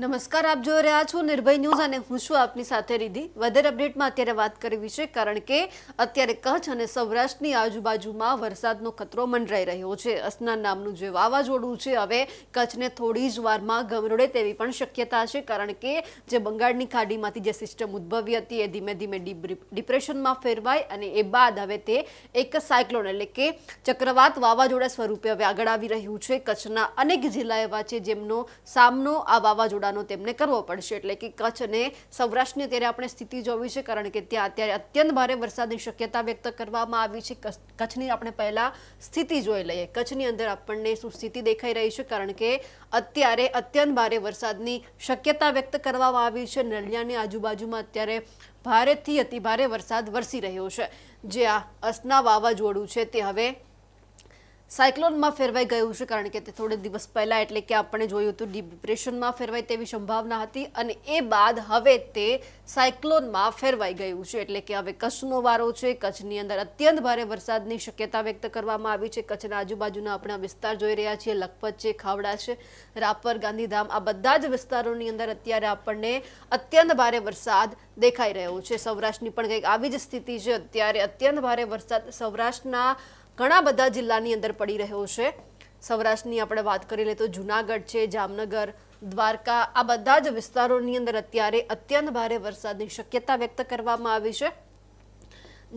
નમસ્કાર, આપ જોઈ રહ્યા છો નિર્ભય ન્યૂઝ અને હું છું આપની સાથે રીધી વધારે અપડેટમાં અત્યારે વાત કરવી છે કારણ કે અત્યારે કચ્છ અને સૌરાષ્ટ્રની આજુબાજુમાં વરસાદનો ખતરો મંડરાઈ રહ્યો છે. અસના નામનું જે વાવાઝોડું છે, હવે કચ્છને થોડી જ વારમાં ગમરોડે તેવી પણ શક્યતા છે કારણ કે જે બંગાળની ખાડીમાંથી જે સિસ્ટમ ઉદ્ભવી હતી એ ધીમે ધીમે ડિપ- ડિપ્રેશનમાં ફેરવાય અને એ બાદ હવે તે એક સાયક્લોન એટલે કે ચક્રવાત વાવાઝોડા સ્વરૂપે હવે આગળ આવી રહ્યું છે. કચ્છના અનેક જિલ્લા એવા છે જેમનો સામનો આ વાવાઝોડાનો તેમને કરવો પડશે. એટલે કે કચ્છ અને સૌરાષ્ટ્રની અત્યારે આપણે સ્થિતિ જોવી છે, કારણ કે ત્યાં અત્યારે અત્યંત ભારે વરસાદની શક્યતા વ્યક્ત કરવામાં આવી છે. કચ્છ- કચ્છની આપણે પહેલા સ્થિતિ જોઈ લઈએ. કચ્છની અંદર આપણને શું સ્થિતિ દેખાઈ રહી છે, કારણ કે અત્યારે અત્યંત ભારે વરસાદની શક્યતા વ્યક્ત કરવામાં આવી છે. નલિયાની આજુબાજુમાં અત્યારે ભારેથી અતિભારે વરસાદ વરસી રહ્યો છે. જે આ અસના વાવાઝોડું છે તે હવે સાયક્લોનમાં ફેરવાઈ ગયું છે કારણ કે તે થોડે દિવસ પહેલા એટલે કે આપણે જોયું હતું ડિપ્રેશનમાં ફેરવાય તેવી સંભાવના હતી અને એ બાદ હવે તે સાયક્લોનમાં ફેરવાઈ ગયું છે એટલે કે હવે કચ્છનો વારો છે, કચ્છની અંદર અત્યંત ભારે વરસાદની શક્યતા વ્યક્ત કરવામાં આવી છે. કચ્છના આજુબાજુના આપણા વિસ્તાર જોઈ રહ્યા છીએ, લખપત છે, ખાવડા છે, રાપર, ગાંધીધામ, આ બધા જ વિસ્તારોની અંદર અત્યારે આપણને અત્યંત ભારે વરસાદ દેખાઈ રહ્યો છે. સૌરાષ્ટ્રની પણ કંઈક આવી જ સ્થિતિ છે. અત્યારે અત્યંત ભારે વરસાદ સૌરાષ્ટ્રના ઘણા બધા જિલ્લાની અંદર પડી રહ્યો છે. સૌરાષ્ટ્રની આપણે વાત કરી લઈએ તો જુનાગઢ છે, જામનગર, દ્વારકા, આ બધા જ વિસ્તારોની અંદર અત્યારે અત્યંત ભારે વરસાદની શક્યતા વ્યક્ત કરવામાં આવી છે.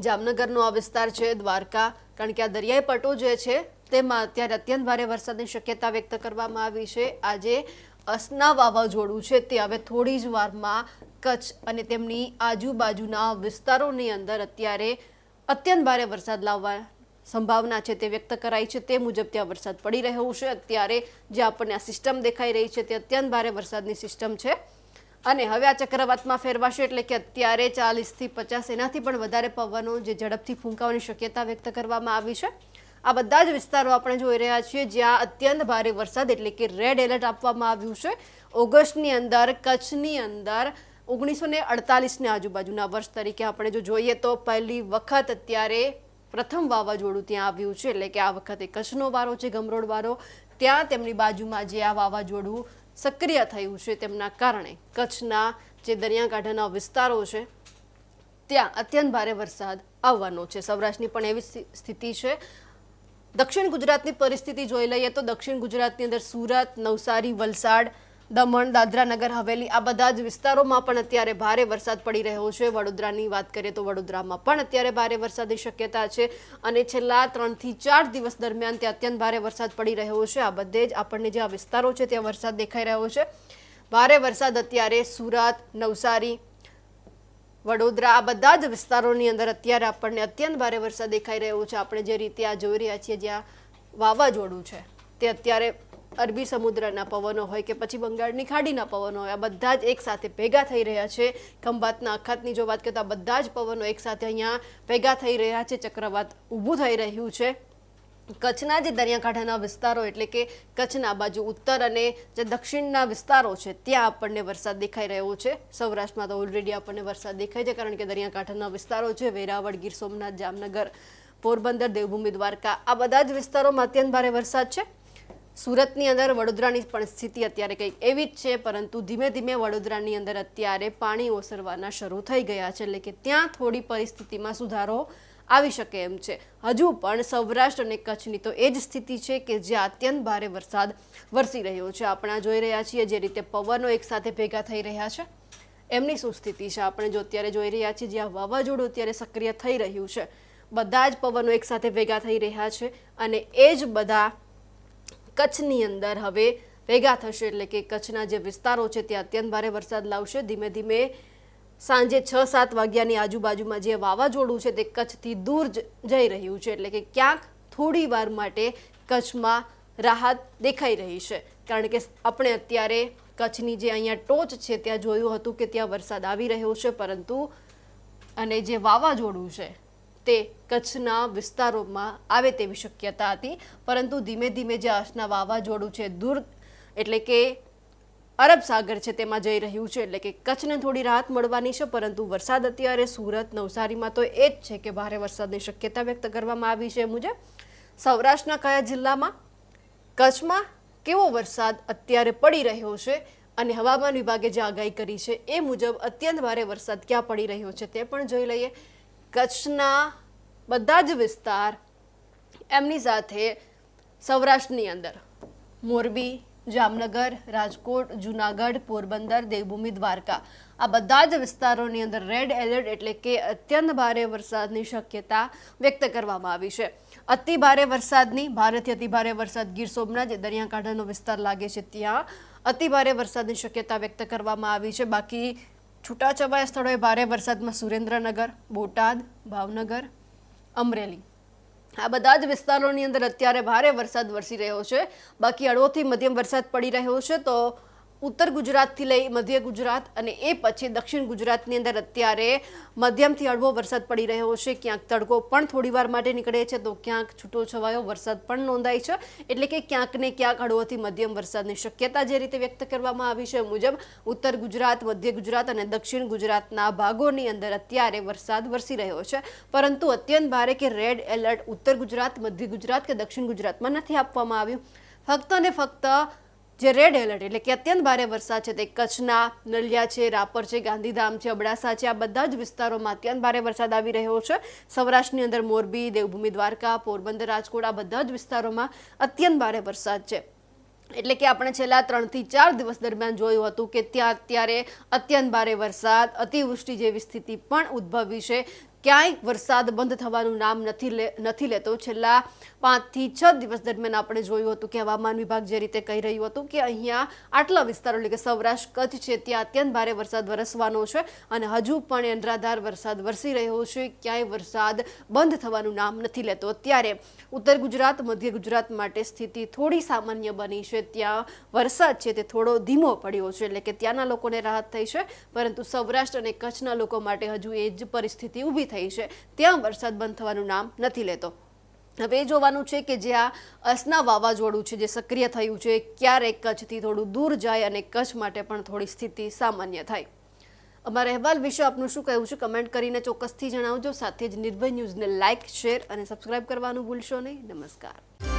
જામનગરનો આ વિસ્તાર છે, દ્વારકા, કારણ કે આ દરિયાઈ પટો જે છે, તેમાં અત્યારે અત્યંત ભારે વરસાદની શક્યતા વ્યક્ત કરવામાં આવી છે. આજે અસના વાવાઝોડું છે, તે હવે થોડી જ વારમાં કચ્છ અને તેમની આજુબાજુના વિસ્તારોની અંદર અત્યારે અત્યંત ભારે વરસાદ લાવવા સંભાવના છે તે વ્યક્ત કરાઈ છે. તે મુજબ ત્યાં વરસાદ પડી રહ્યો છે. અત્યારે જે આપણને આ સિસ્ટમ દેખાઈ રહી છે તે અત્યંત ભારે વરસાદની સિસ્ટમ છે. અને હવે આ ચક્રવાતમાં ફેરવાશે એટલે કે અત્યારે ચાલીસથી પચાસ એનાથી પણ વધારે પવનો જે ઝડપથી ફૂંકાવાની શક્યતા વ્યક્ત કરવામાં આવી છે. આ બધા જ વિસ્તારો આપણે જોઈ રહ્યા છીએ જ્યાં અત્યંત ભારે વરસાદ એટલે કે રેડ એલર્ટ આપવામાં આવ્યું છે. ઓગસ્ટની અંદર, કચ્છની અંદર, ઓગણીસો ને આજુબાજુના વર્ષ તરીકે આપણે જો જોઈએ તો પહેલી વખત અત્યારે પ્રથમ વાવાઝોડું ત્યાં આવ્યું છે, એટલે કે આ વખતે કચ્છનો વારો છે ગમરોડ વારો. ત્યાં તેમની બાજુમાં જે આ વાવાઝોડું સક્રિય થયું છે તેમના કારણે કચ્છના જે દરિયાકાંઠાના વિસ્તારો છે, ત્યાં અત્યંત ભારે વરસાદ આવવાનો છે. સૌરાષ્ટ્રની પણ એવી સ્થિ- સ્થિતિ છે. દક્ષિણ ગુજરાતની પરિસ્થિતિ જોઈ લઈએ તો દક્ષિણ ગુજરાતની અંદર સુરત, નવસારી, વલસાડ દમણ, દાદરા નગર, હવેલી આ બધા જ વિસ્તારોમાં પણ અત્યારે ભારે વરસાદ પડી રહ્યો છે. વડોદરાની વાત કરીએ તો વડોદરામાં પણ અત્યારે ભારે વરસાદની શક્યતા છે અને છેલ્લા ત્રણથી ચાર દિવસ દરમિયાન ત્યાં અત્યંત ભારે વરસાદ પડી રહ્યો છે. આ બધે જ આપણને જે આ વિસ્તારો છે ત્યાં વરસાદ દેખાઈ રહ્યો છે. ભારે વરસાદ અત્યારે સુરત, નવસારી, વડોદરા આ બધા જ વિસ્તારોની અંદર અત્યારે આપણને અત્યંત ભારે વરસાદ દેખાઈ રહ્યો છે. આપણે જે રીતે આ જોઈ રહ્યા છીએ જ્યાં વાવાઝોડું છે, તે અત્યારે અરબી સમુદ્રના પવનો હોય કે પછી બંગાળની ખાડીના પવનો હોય, આ બધા જ એક સાથે ભેગા થઈ રહ્યા છે. ખંભાતના અખાતની જો વાત કરીએ આ બધા જ પવનો એક સાથે અહીંયા ભેગા થઈ રહ્યા છે. ચક્રવાત ઊભું થઈ રહ્યું છે. કચ્છના જે દરિયાકાંઠાના વિસ્તારો એટલે કે કચ્છના બાજુ ઉત્તર અને જે દક્ષિણના વિસ્તારો છે, ત્યાં આપણને વરસાદ દેખાઈ રહ્યો છે. સૌરાષ્ટ્રમાં તો ઓલરેડી આપણને વરસાદ દેખાય છે કારણ કે દરિયાકાંઠાના વિસ્તારો છે. વેરાવળ, ગીર સોમનાથ, જામનગર, પોરબંદર, દેવભૂમિ, દ્વારકા આ બધા જ વિસ્તારોમાં અત્યંત ભારે વરસાદ છે. સુરતની અંદર વડોદરાની પણ સ્થિતિ અત્યારે કંઈક એવી જ છે, પરંતુ ધીમે ધીમે વડોદરાની અંદર અત્યારે પાણી ઓસરવાના શરૂ થઈ ગયા છે, એટલે કે ત્યાં થોડી પરિસ્થિતિમાં સુધારો આવી શકે એમ છે. હજુ પણ સૌરાષ્ટ્ર અને કચ્છની તો એ જ સ્થિતિ છે કે જ્યાં અત્યંત ભારે વરસાદ વરસી રહ્યો છે. આપણે જોઈ રહ્યા છીએ જે રીતે પવનો એકસાથે ભેગા થઈ રહ્યા છે. એમની શું સ્થિતિ છે? આપણે જો અત્યારે જોઈ રહ્યા છીએ જ્યાં વાવાઝોડું અત્યારે સક્રિય થઈ રહ્યું છે. બધા જ પવનો એકસાથે ભેગા થઈ રહ્યા છે અને એ જ બધા કચ્છની અંદર હવે ભેગા થશે એટલે કે કચ્છના જે વિસ્તારો છે ત્યાં અત્યંત ભારે વરસાદ લાવશે. ધીમે ધીમે સાંજે છ સાત વાગ્યાની આજુબાજુમાં જે વાવાઝોડું છે તે કચ્છથી દૂર જઈ રહ્યું છે. એટલે કે ક્યાંક થોડી વાર માટે કચ્છમાં રાહત દેખાઈ રહી છે. કારણ કે આપણે અત્યારે કચ્છની જે અહીંયા ટોચ છે ત્યાં જોયું હતું કે ત્યાં વરસાદ આવી રહ્યો છે, પરંતુ અને જે વાવાઝોડું છે તે કચ્છના વિસ્તારોમાં આવે તેવી શક્યતા હતી. પરંતુ ધીમે ધીમે જે આજના વાવાઝોડું છે, દૂર એટલે કે અરબ સાગર છે તેમાં જઈ રહ્યું છે. એટલે કે કચ્છને થોડી રાહત મળવાની છે, પરંતુ વરસાદ અત્યારે સુરત, નવસારીમાં તો એ જ છે કે ભારે વરસાદની શક્યતા વ્યક્ત કરવામાં આવી છે મુજબ. સૌરાષ્ટ્રના કયા જિલ્લામાં કચ્છમાં કેવો વરસાદ અત્યારે પડી રહ્યો છે અને હવામાન વિભાગે જે આગાહી કરી છે એ મુજબ અત્યંત ભારે વરસાદ ક્યાં પડી રહ્યો છે તે પણ જોઈ લઈએ. કચ્છના બધા જ વિસ્તાર એમની સાથે સૌરાષ્ટ્રની અંદર. મોરબી, જામનગર, રાજકોટ, જુનાગઢ, પોરબંદર, દેવભૂમિ, દ્વારકા. આ બધા જ વિસ્તારોની અંદર રેડ એલર્ટ એટલે કે અત્યંત ભારે વરસાદની શક્યતા વ્યક્ત કરવામાં આવી છે. અતિ ભારે વરસાદની, ભારેથી અતિ ભારે વરસાદ ગીર સોમનાથ દરિયાકાંઠાનો વિસ્તાર લાગે છે ત્યાં અતિ ભારે વરસાદની શક્યતા વ્યક્ત કરવામાં આવી છે. બાકી છૂટાછવાયા સ્થળોએ ભારે વરસાદમાં સુરેન્દ્રનગર, બોટાદ, ભાવનગર, અમરેલી. આ બધા જ વિસ્તારોની અંદર અત્યારે ભારે વરસાદ વરસી રહ્યો છે. બાકી હળવોથી મધ્યમ વરસાદ પડી રહ્યો છે તો ઉત્તર ગુજરાતથી લઈ મધ્ય ગુજરાત અને એ પછી દક્ષિણ ગુજરાતની અંદર અત્યારે મધ્યમથી હળવો વરસાદ પડી રહ્યો છે. ક્યાંક તડકો પણ થોડી વાર માટે નીકળે છે તો ક્યાંક છૂટો છવાયો વરસાદ પણ નોંધાય છે. એટલે કે ક્યાંક ને ક્યાંક હળવોથી મધ્યમ વરસાદની શક્યતા જે રીતે વ્યક્ત કરવામાં આવી છે મુજબ ઉત્તર ગુજરાત, મધ્ય ગુજરાત અને દક્ષિણ ગુજરાતના ભાગોની અંદર અત્યારે વરસાદ વરસી રહ્યો છે. પરંતુ અત્યંત ભારે કે રેડ એલર્ટ ઉત્તર ગુજરાત, મધ્ય ગુજરાત કે દક્ષિણ ગુજરાતમાં નથી આપવામાં આવ્યું. ફક્ત ને ફક્ત જે રેડ એલર્ટ એટલે કે અત્યંત ભારે વરસાદ છે તે કચ્છના, નલિયા છે, રાપર છે, ગાંધીધામ છે, અબડાસા છે, આ બધા જ વિસ્તારોમાં અત્યંત ભારે વરસાદ આવી રહ્યો છે. સૌરાષ્ટ્રની અંદર મોરબી, દેવભૂમિ દ્વારકા, પોરબંદર, રાજકોટ આ બધા જ વિસ્તારોમાં અત્યંત ભારે વરસાદ છે. એટલે કે આપણે છેલ્લા ત્રણથી ચાર દિવસ દરમિયાન જોયું હતું કે ત્યાં અત્યારે અત્યંત ભારે વરસાદ, અતિવૃષ્ટિ જેવી સ્થિતિ પણ ઉદ્ભવી છે. ક્યાંય વરસાદ બંધ થવાનું નામ નથી નથી લેતો. છેલ્લા પાંચથી છ દિવસ દરમિયાન આપણે જોયું હતું કે હવામાન વિભાગ જે રીતે કહી રહ્યું હતું કે અહીંયા આટલા વિસ્તારો, એટલે કે સૌરાષ્ટ્ર, કચ્છ છે, ત્યાં અત્યંત ભારે વરસાદ વરસવાનો છે અને હજુ પણ અનરાધાર વરસાદ વરસી રહ્યો છે. ક્યાંય વરસાદ બંધ થવાનું નામ નથી લેતો. અત્યારે ઉત્તર ગુજરાત, મધ્ય ગુજરાત માટે સ્થિતિ થોડી સામાન્ય બની છે. ત્યાં વરસાદ છે તે થોડો ધીમો પડ્યો છે, એટલે કે ત્યાંના લોકોને રાહત થઈ છે. પરંતુ સૌરાષ્ટ્ર અને કચ્છના લોકો માટે હજુ એ જ પરિસ્થિતિ ઊભી થઈ છે. ત્યાં વરસાદ બંધ થવાનું નામ નથી લેતો. હવે એ જોવાનું છે કે જે આ અસના વાવાઝોડું છે જે સક્રિય થયું છે, ક્યારે કચ્છથી થોડું દૂર જાય અને કચ્છ માટે પણ થોડી સ્થિતિ સામાન્ય થાય. અમારા અહેવાલ વિશે આપનું શું કહેવું છે કમેન્ટ કરીને ચોક્કસથી જણાવજો. સાથે જ નિર્ભય ન્યૂઝને લાઇક, શેર અને સબસ્ક્રાઇબ કરવાનું ભૂલશો નહીં. નમસ્કાર.